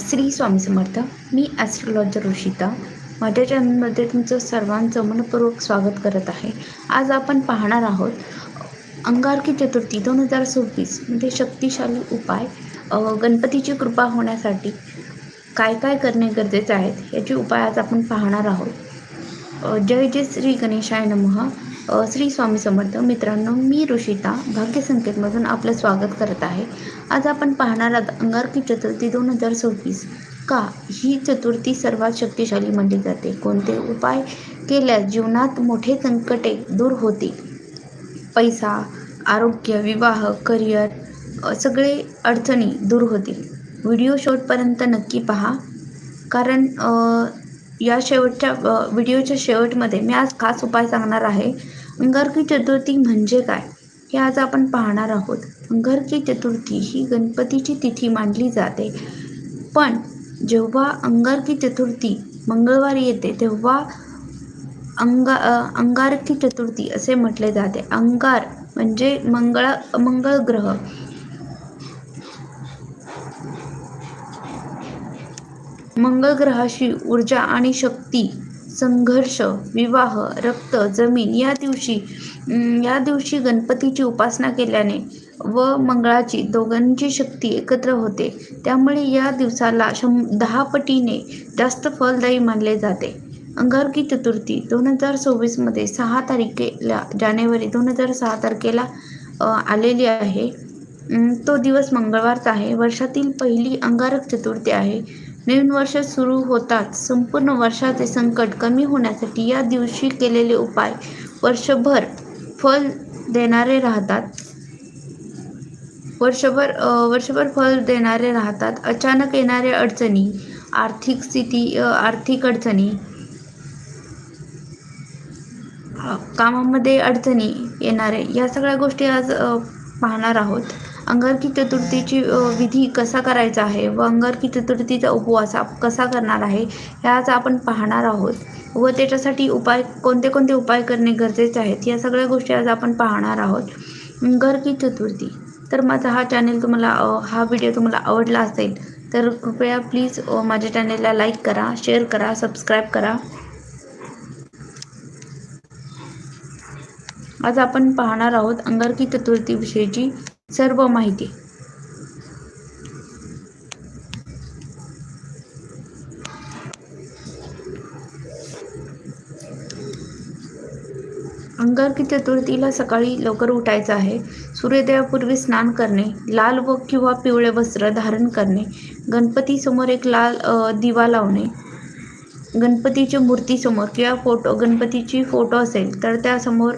श्री स्वामी समर्थ मी astrologer Rishita. माझ्या चॅनलमध्ये तुमचं सर्वांचं मनपूर्वक स्वागत करत आहे. आज आपण पाहणार आहोत अंगारकी चतुर्थी दोन हजार सव्वीसमध्ये म्हणजे शक्तिशाली उपाय गणपतीची कृपा होण्यासाठी काय काय करणे गरजेचे आहेत याचे उपाय आज आपण पाहणार आहोत. जय जय श्री गणेशाय नमः. श्री स्वामी समर्थ मित्रांनो मी ऋषिता भाग्यसंकेतमधून आपलं स्वागत करत आहे. आज आपण पाहणार आहोत अंगारकी चतुर्थी दोन हजार सव्वीस. का? ही चतुर्थी सर्वात शक्तिशाली मानली जाते. कोणते उपाय केल्यास जीवनात मोठे संकटे दूर होतील? पैसा आरोग्य विवाह करिअर सगळे अडचणी दूर होतील. व्हिडिओ शेवटपर्यंत नक्की पहा. कारण या शेवटच्या व्हिडिओच्या शेवटमध्ये मी आज खास उपाय सांगणार आहे. अंगारकी चतुर्थी म्हणजे काय हे आज आपण पाहणार आहोत. अंगारकी चतुर्थी ही गणपतीची तिथी मानली जाते. पण जेव्हा अंगारकी चतुर्थी मंगळवारी येते तेव्हा अंगा अंगारकी चतुर्थी असे म्हटले जाते. अंगार म्हणजे मंगळा मंगळ ग्रह. मंगळ ग्रहाशी ऊर्जा आणि शक्ती संघर्ष विवाह रक्त जमीन या दिवशी या दिवशी गणपतीची उपासना केल्याने व मंगळाची दोघांची शक्ती एकत्र होते. त्यामुळे या दिवसाला शं दहा पटीने जास्त फलदायी मानले जाते. अंगारकी चतुर्थी दोन हजार सव्वीसमध्ये सहा तारखेला जानेवारी दोन हजार सहा तारखेला आलेली आहे. तो दिवस मंगळवारचा आहे. वर्षातील पहिली अंगारक चतुर्थी आहे. नवीन वर्ष सुरू होताच संपूर्ण वर्षाचे संकट कमी होण्यासाठी या दिवशी केलेले उपाय वर्षभर फल देणारे राहतात. वर्षभर वर्षभर फल देणारे राहतात. अचानक येणाऱ्या अडचणी आर्थिक स्थिती आर्थिक अडचणी कामामध्ये अडचणी येणारे या सगळ्या गोष्टी आज पाहणार आहोत. अंगारकी चतुर्थीची विधी कसा करायचा आहे व अंगारकी चतुर्थीचा उपवास आप कसा करणार आहे हे आज आपण पाहणार आहोत. व त्याच्यासाठी उपाय कोणते कोणते उपाय करणे गरजेचे आहेत या सगळ्या गोष्टी आज आपण पाहणार आहोत. अंगारकी चतुर्थी तर माझा हा चॅनेल तुम्हाला हा व्हिडिओ तुम्हाला आवडला असेल तर कृपया प्लीज माझ्या चॅनेलला लाईक करा शेअर करा सबस्क्राईब करा. आज आपण पाहणार आहोत अंगारकी चतुर्थीविषयीची सर्व माहिती. अंगारकी चतुर्थीला सकाळी लवकर उठायचं आहे. सूर्योदयापूर्वी स्नान करणे लाल व किंवा पिवळे वस्त्र धारण करणे गणपतीसमोर एक लाल दिवा लावणे. गणपतीच्या मूर्तीसमोर किंवा फोटो गणपतीची फोटो असेल तर त्यासमोर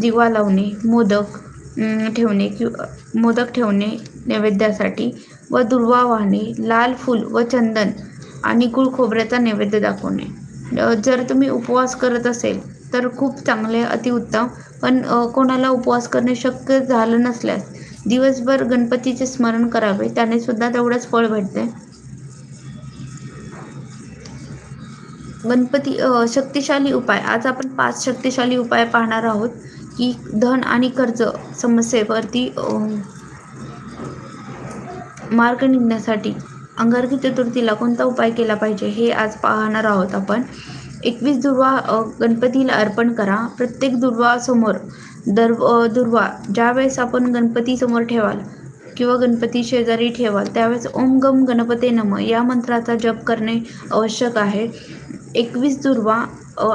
दिवा लावणे मोदक ठेवणे किंवा मोदक ठेवणे नैवेद्यासाठी व दुर्वा वाहणे लाल फूल व चंदन आणि गुळ खोबऱ्याचा नैवेद्य दाखवणे. जर तुम्ही उपवास करत असेल तर खूप चांगले अतिउत्तम पण कोणाला उपवास करणे शक्य झालं नसल्यास दिवसभर गणपतीचे स्मरण करावे त्याने सुद्धा तेवढंच फळ भेटते. गणपती शक्तिशाली उपाय. आज आपण पाच शक्तिशाली उपाय पाहणार आहोत. की धन आणि कर्ज समस्येवरती मार्ग निघण्यासाठी अंगारकी चतुर्थीला कोणता उपाय केला पाहिजे हे आज पाहणार आहोत आपण. एकवीस दुर्वा गणपतीला अर्पण करा. प्रत्येक दुर्वासमोर दर दुर्वा ज्यावेळेस आपण गणपतीसमोर ठेवाल किंवा गणपती शेजारी ठेवाल त्यावेळेस ओम गम गणपते नम या मंत्राचा जप करणे आवश्यक आहे. एकवीस दुर्वा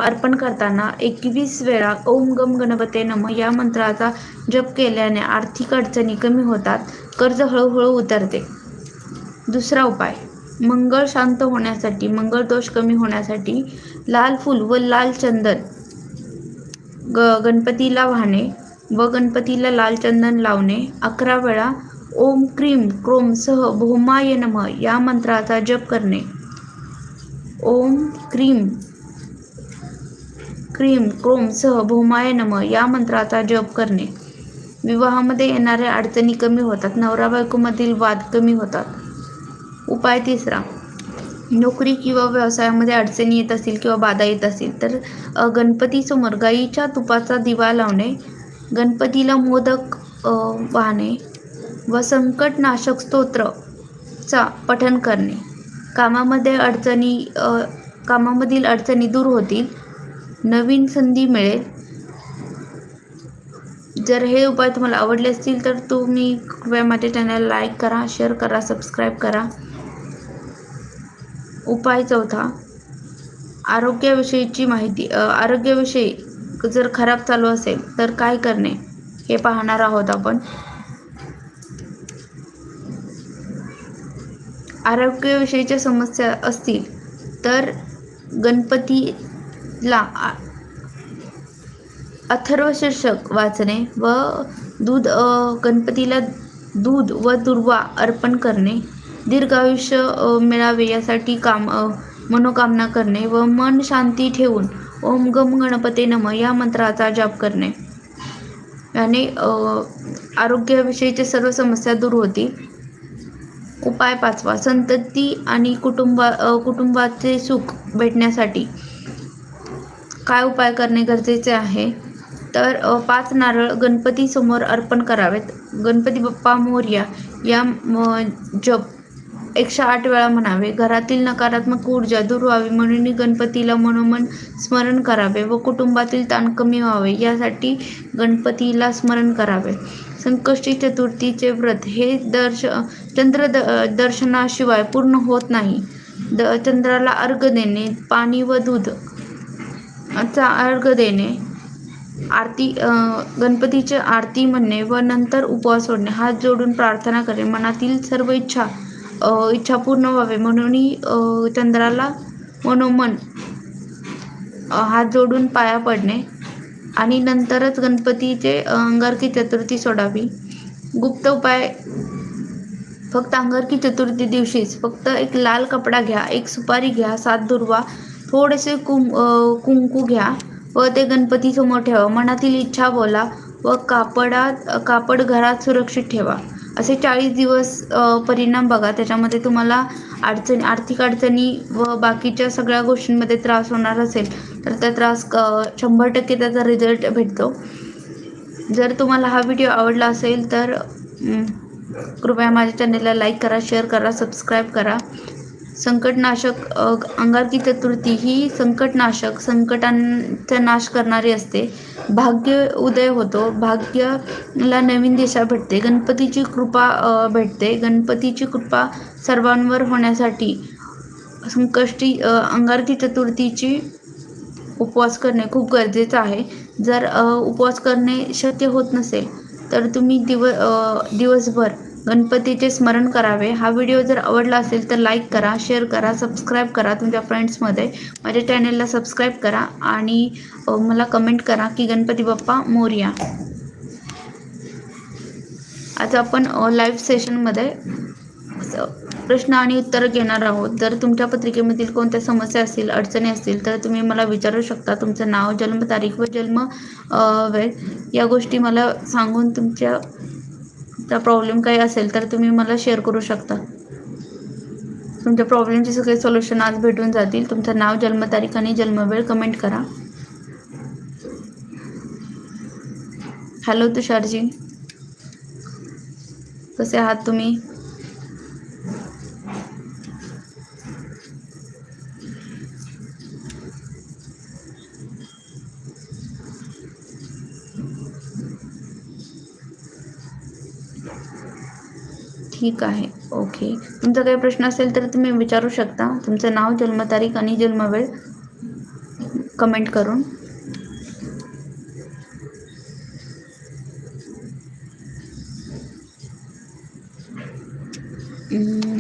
अर्पण करताना एकवीस वेळा ओम गम गणपते नम या मंत्राचा जप केल्याने आर्थिक अडचणी कमी होतात कर्ज हळूहळू उतरते. दुसरा उपाय मंगळ शांत होण्यासाठी मंगळ दोष कमी होण्यासाठी लाल फूल व लाल चंदन ग गणपतीला वाहणे व गणपतीला लाल चंदन लावणे. अकरा वेळा ओम क्रीम क्रोम सह भौमाय नम या मंत्राचा जप करणे. ओम क्रीम. क्रीम क्रोम सह भौमाय नम या मंत्राचा जप करणे. विवाहामध्ये येणाऱ्या अडचणी कमी होतात. नवरा बायकोमधील वाद कमी होतात. उपाय तिसरा. नोकरी किंवा व्यवसायामध्ये अडचणी येत असतील किंवा बाधा येत असतील तर गणपतीसमोर गाईच्या तुपाचा दिवा लावणे. गणपतीला मोदक वाहणे व संकटनाशक स्तोत्रचा पठन करणे. कामामध्ये अडचणी कामामधील अडचणी दूर होतील. नवीन संधी मिळेल. जर हे उपाय तुम्हाला आवडले असतील तर तुम्ही कृपया माझ्या चॅनल लाईक करा शेअर करा सबस्क्राईब करा. उपाय चौथा आरोग्याविषयीची माहिती आरोग्याविषयी जर खराब चालू असेल तर काय करणे हे पाहणार आहोत आपण. आरोग्याविषयीच्या समस्या असतील तर गणपतीला आ- अथर्व वाचणे व दूध गणपतीला दूध व दुर्वा अर्पण करणे. दीर्घायुष्य आयुष्य मिळावे यासाठी काम मनोकामना करणे व मन शांती ठेवून ओम गम गणपते नम या मंत्राचा जाप करणे. याने आरोग्याविषयीच्या सर्व समस्या दूर होतील. उपाय पाचवा संतती आणि कुटुंबा कुटुंबाचे सुख भेटण्यासाठी. काय उपाय करणे गरजेचे आहे? तर पाच नारळ गणपतीसमोर अर्पण करावेत. गणपती बाप्पा मोर्या या म, जप एकशे आठ वेळा म्हणावे. घरातील नकारात्मक ऊर्जा दूर व्हावी म्हणून गणपतीला मनोमन स्मरण करावे व कुटुंबातील ताण कमी व्हावे. यासाठी गणपतीला स्मरण करावे. संकष्टी चतुर्थीचे व्रत हे दर्श चंद्र द दर्शनाशिवाय पूर्ण होत नाही. द चंद्राला अर्घ देणे पाणी व दूध चा अर्घ देणे आरती अ, गणपतीची आरती म्हणणे व नंतर उपवास सोडणे हात जोडून प्रार्थना करणे मनातील सर्व इच्छा इच्छा पूर्ण व्हावे. म्हणूनही चंद्राला मनोमन हात जोडून पाया पडणे आणि नंतरच गणपतीचे अंगारकी चतुर्थी सोडावी. गुप्त उपाय फक्त अंगारकी चतुर्थी दिवशीच. फक्त एक लाल कपडा घ्या एक सुपारी घ्या सात दुर्वा थोडेसे कुं कुंकू घ्या व ते गणपती समोर ठेवा. मनातील इच्छा बोला व कापडात कापड घरात सुरक्षित ठेवा. असे चाळीस दिवस परिणाम बघा. त्याच्यामध्ये तुम्हाला अडचणी आर्थिक अडचणी व बाकीच्या सगळ्या गोष्टींमध्ये त्रास होणार असेल तर त्या त्रास क शंभर टक्के त्याचा रिझल्ट भेटतो. जर तुम्हाला हा व्हिडिओ आवडला असेल तर कृपया माझ्या चॅनलला लाईक करा शेअर करा सबस्क्राईब करा. संकटनाशक अंगारकी चतुर्थी ही संकटनाशक संकटांचा नाश करणारी असते. भाग्य उदय होतो. भाग्याला नवीन दिशा भेटते. गणपतीची कृपा भेटते. गणपतीची कृपा सर्वांवर होण्यासाठी संकष्टी अंगारकी चतुर्थीची उपवास करणे खूप गरजेचं आहे. जर उपवास करणे शक्य होत नसेल तर तुम्ही दिव दिवसभर गणपतीचे स्मरण करावे. हा व्हिडिओ जर आवडला असेल तर लाईक करा शेअर करा सबस्क्राईब करा तुमच्या फ्रेंड्समध्ये माझ्या चॅनलला सबस्क्राईब करा आणि मला कमेंट करा की गणपती बाप्पा मोर्या. आज आपण लाईव्ह सेशनमध्ये प्रश्न आणि उत्तर घेणार आहोत. जर तुमच्या पत्रिकेमधील कोणत्या समस्या असतील अडचणी असतील तर तुम्ही मला विचारू शकता. तुमचं नाव जन्मतारीख व जन्म वेळ या गोष्टी मला सांगून तुमच्या त्या प्रॉब्लेम काही असेल तर तुम्ही मला शेअर करू शकता. तुमच्या प्रॉब्लेमचे सगळे सोल्युशन आज भेटून जातील. तुमचं नाव जन्मतारीख आणि जन्मवेळ कमेंट करा. हॅलो तुषारजी. कसे आहात तुम्ही? ठीक आहे. ओके. तुमचा काही प्रश्न असेल तर तुम्ही विचारू शकता. तुमचं नाव जन्मतारीख आणि जन्मवेळ कमेंट करून.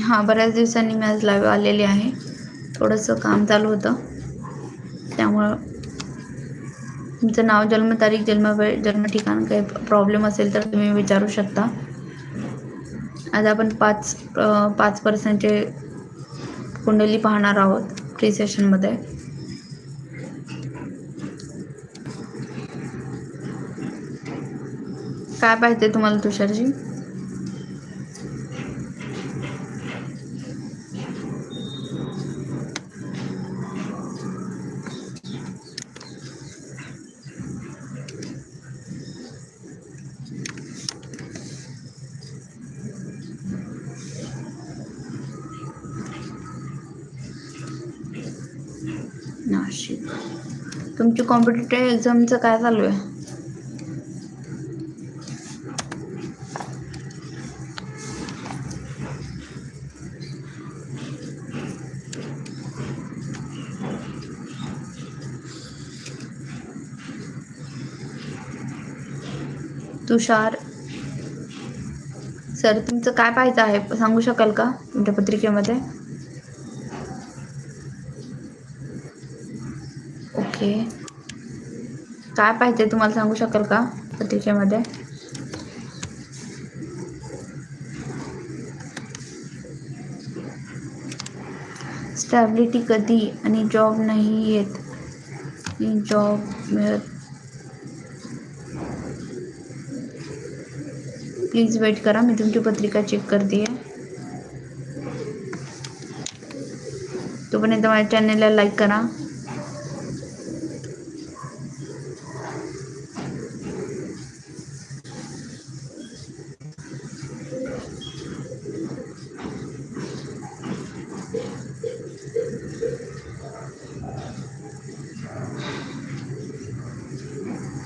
हां बऱ्याच दिवसांनी मी आज लाईव्ह आलेली आहे. थोडंसं काम चालू होतं. त्यामुळं तुमचं नाव जन्मतारीख जन्मवेळ जन्म ठिकाण काही प्रॉब्लेम असेल तर तुम्ही विचारू शकता. आज आपण पाच पाच पर्सेंटचे कुंडली पाहणार आहोत फ्री सेशनमध्ये काय पाहिजे तुम्हाला तुषारजी नाशिक तुमची कॉम्पिटेटिव्ह एक्झामचं काय चालू आहे? तुषार सर तुमचं काय पाहायचं आहे? सांगू शकाल का? तुमच्या पत्रिकेमध्ये ओके काय पाहिजे तुम्हाला सांगू शकाल का पत्रिकेमध्ये स्टॅबिलिटी कधी आणि जॉब नाही येत. जॉब मिळत. प्लीज वेट करा मी तुमची पत्रिका चेक करते. तोपर्यंत माझ्या चॅनलला लाईक करा.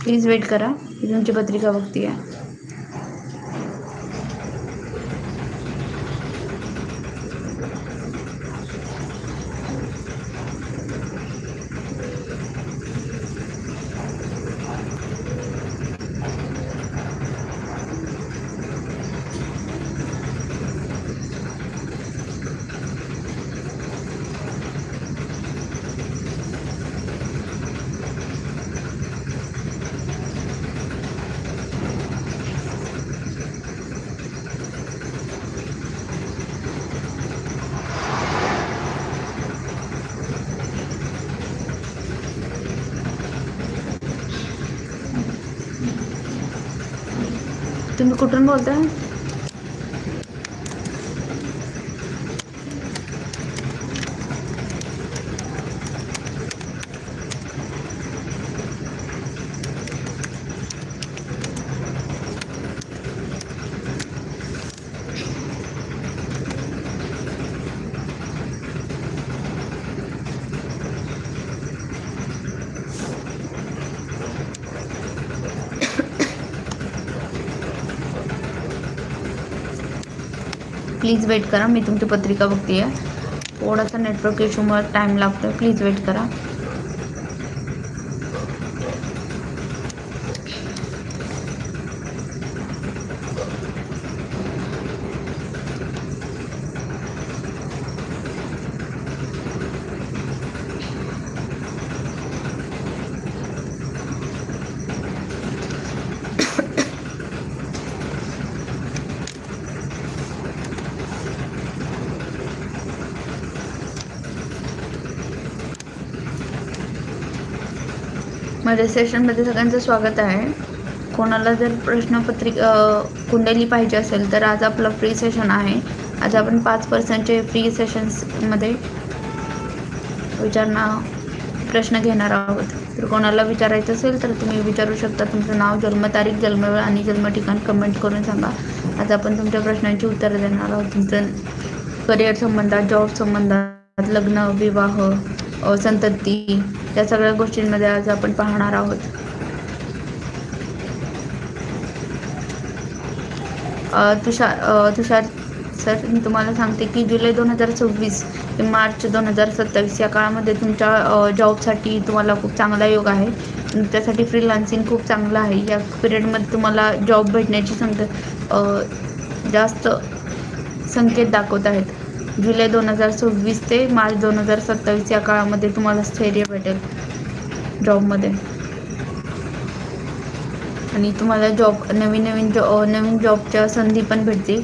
प्लीज वेट करा. मी तुमची पत्रिका बघते तुम्ही कुठून बोलताय? प्लीज वेट करा मी तुमची पत्रिका बघते आहे थोडासा नेटवर्क इश्यूमुळे टाईम लागतो आहे प्लीज वेट करा. माझ्या सेशनमध्ये सगळ्यांचं स्वागत आहे. कोणाला जर प्रश्नपत्रिका कुंडली पाहिजे असेल तर आज आपलं फ्री सेशन आहे. आज आपण पाच पर्सेंटचे फ्री सेशन्समध्ये विचारणा प्रश्न घेणार आहोत. तर कोणाला विचारायचं असेल तर तुम्ही विचारू शकता. तुमचं नाव जन्मतारीख जन्मवेळ आणि जन्मठिकाण कमेंट करून सांगा. आज आपण तुमच्या प्रश्नांची उत्तरं देणार आहोत. तुमचं करिअर संबंधात जॉब संबंधात लग्न विवाह संतती या सगळ्या गोष्टींमध्ये आज आपण पाहणार आहोत. तुषार तुषार सर मी तुम्हाला सांगते की जुलै दोन हजार सव्वीस ते मार्च दोन हजार सत्तावीस या काळामध्ये तुमच्या जॉबसाठी तुम्हाला खूप चांगला योग आहे. त्यासाठी फ्रीलान्सिंग खूप चांगलं आहे. या पिरियडमध्ये तुम्हाला जॉब भेटण्याची संख्या जास्त संकेत दाखवत आहेत. जुलै दोन हजार सव्वीस ते मार्च दोन हजार सत्तावीस या काळामध्ये तुम्हाला स्थैर्य भेटेल जॉबमध्ये आणि तुम्हाला जॉब नवीन नवीन जॉ नवीन जॉबच्या संधी पण भेटतील.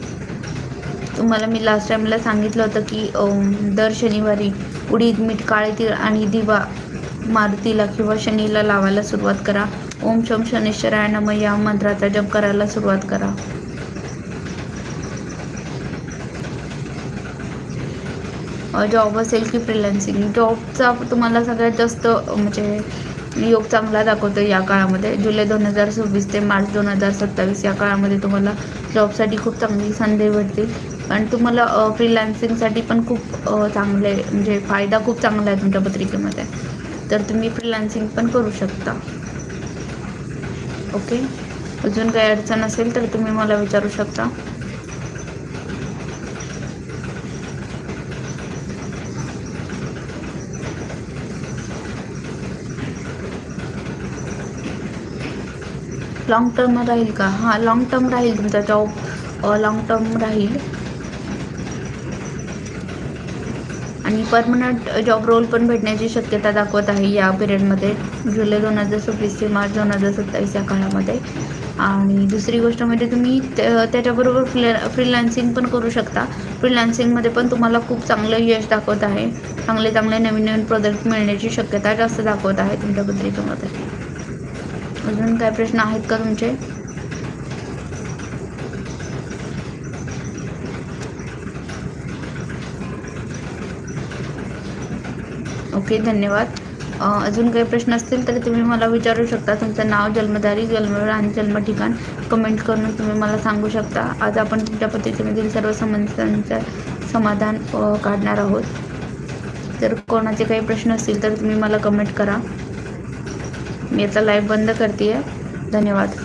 तुम्हाला मी लास्ट टाईमला सांगितलं होतं की दर शनिवारी उडीद मीठ काळे तीळ आणि दिवा मारुतीला किंवा शनीला लावायला सुरुवात करा. ओम शम शनेश्वराय नम या मंत्राचा जप करायला सुरुवात करा. जॉब असेल की फ्रीलान्सिंग जॉबचा तुम्हाला सगळ्यात जास्त म्हणजे योग चांगला दाखवतो या काळामध्ये. जुलै दोन हजार सव्वीस ते मार्च दोन हजार सत्तावीस या काळामध्ये तुम्हाला जॉबसाठी खूप चांगली संधी भेटतील आणि तुम्हाला फ्रीलान्सिंगसाठी पण खूप चांगले म्हणजे फायदा खूप चांगला आहे तुमच्या पत्रिकेमध्ये. तर तुम्ही फ्रीलान्सिंग पण करू शकता. ओके अजून काही अडचण असेल तर तुम्ही मला विचारू शकता. लॉंग टर्म राहील का? हां लॉंग टर्म राहील तुमचा जॉब लॉंग टर्म राहील. आणि परमनंट जॉब रोल पण भेटण्याची शक्यता दाखवत आहे या पिरियडमध्ये जुलै दोन हजार सव्वीस ते मार्च दोन हजार सत्तावीस या काळामध्ये. आणि दुसरी गोष्ट म्हणजे तुम्ही त्याच्याबरोबर फ्री फ्रीलान्सिंग पण करू शकता. फ्रीलान्सिंगमध्ये पण तुम्हाला खूप चांगलं यश दाखवत आहे. चांगले चांगले नवीन नवीन प्रोडक्ट मिळण्याची शक्यता जास्त दाखवत आहे तुमच्या पत्रिकेमध्ये अजून काय प्रश्न आहेत का तुमचे? ओके धन्यवाद. अजून काही प्रश्न असतील तर तुम्ही मला विचारू शकता. तुमचं नाव जन्मतारीख जन्मवेळ आणि जन्म ठिकाण कमेंट करून तुम्ही मला सांगू शकता. आज आपण तुमच्या पद्धतीमधील सर्व समस्यांचं समाधान काढणार आहोत. जर कोणाचे काही प्रश्न असतील तर तुम्ही मला कमेंट करा. मी आता लाईव्ह बंद करते आहे धन्यवाद.